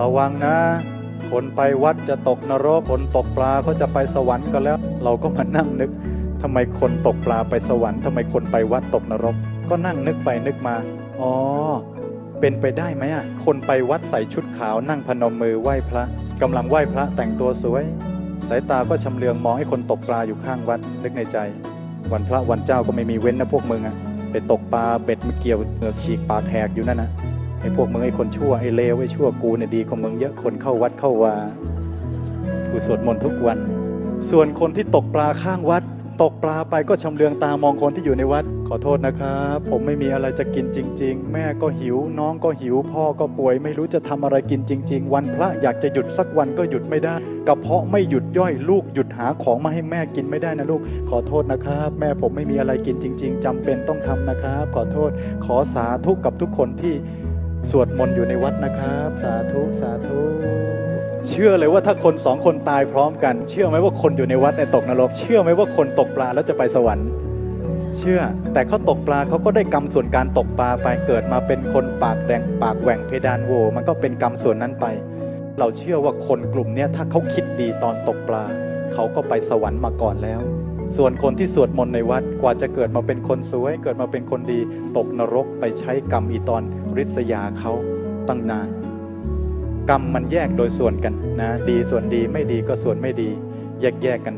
ระวังนะ คนไปวัดจะตกนรก คนตกปลาเขาจะไปสวรรค์กันแล้ว เราก็มานั่งนึกทำไมคนตกปลาไปสวรรค์ทำไมคนไปวัดตกนรก ก็นั่งนึกไปนึกมา อ๋อ เป็นไปได้ไหมอะ คนไปวัดใส่ชุดขาวนั่งพนมมือไหว้พระกำลังไหว้พระแต่งตัวสวย สายตาก็ชำเลืองมองให้คนตกปลาอยู่ข้างวัดนึกในใจ วันพระวันเจ้าก็ไม่มีเว้นนะพวกมึงอะไปตกปลาเบ็ดมาเกี่ยวฉีกปากแหกอยู่นั่นนะ ไอ้พวกมึงไอ้คนชั่วไอ้เลวไอ้ชั่วกูเนี่ยดีกว่ามึงเยอะคนเข้าวัดเข้าวากูสวดมนต์ทุกวัน ส่วนคนที่ตกปลาข้างวัด ตกปลาไปก็ชำเลืองตามองคนที่อยู่ในวัด ขอโทษนะครับผมไม่มีอะไรจะกินจริง ๆ แม่ก็หิว น้องก็หิว พ่อก็ป่วยไม่รู้จะทำอะไรกินจริง ๆ วันพระอยากจะหยุดสักวันก็หยุดไม่ได้กระเพาะไม่หยุดย่อยลูกหยุดหาของมาให้แม่กินไม่ได้นะลูก ขอโทษนะครับ แม่ผมไม่มีอะไรกินจริง ๆจำเป็นต้องทำนะครับ ขอโทษ ขอสาธุกับทุกคนที่ สวดมนต์อยู่ในวัดนะครับ สาธุสาธุ เชื่อเลยว่าถ้าคนสองคนตายพร้อมกัน เชื่อไหมว่าคนอยู่ในวัดในยตกนรก เชื่อไหมว่าคนตกปลาแล้วจะไปสวรรค์ เชื่อ แต่เขาตกปลาเขาก็ได้กรรมส่วนการตกปลาไปเกิดมาเป็นคนปากแดงปากแหว่งเพดานโวมันก็เป็นกรรมส่วนนั้นไป เราเชื่อว่าคนกลุ่มนี้ถ้าเขาคิดดีตอนตกปลาเขาก็ไปสวรรค์มาก่อนแล้ว ส่วนคนที่สวดมนต์ในวัดกว่าจะเกิดมาเป็นคนสวย เกิดมาเป็นคนดี ตกนรกไปใช้กรรมอีตอนริษยาเขาตั้งนาน กรรมมันแยกโดยส่วนกันนะ ดีส่วนดีไม่ดีก็ส่วนไม่ดี แยกแยกกัน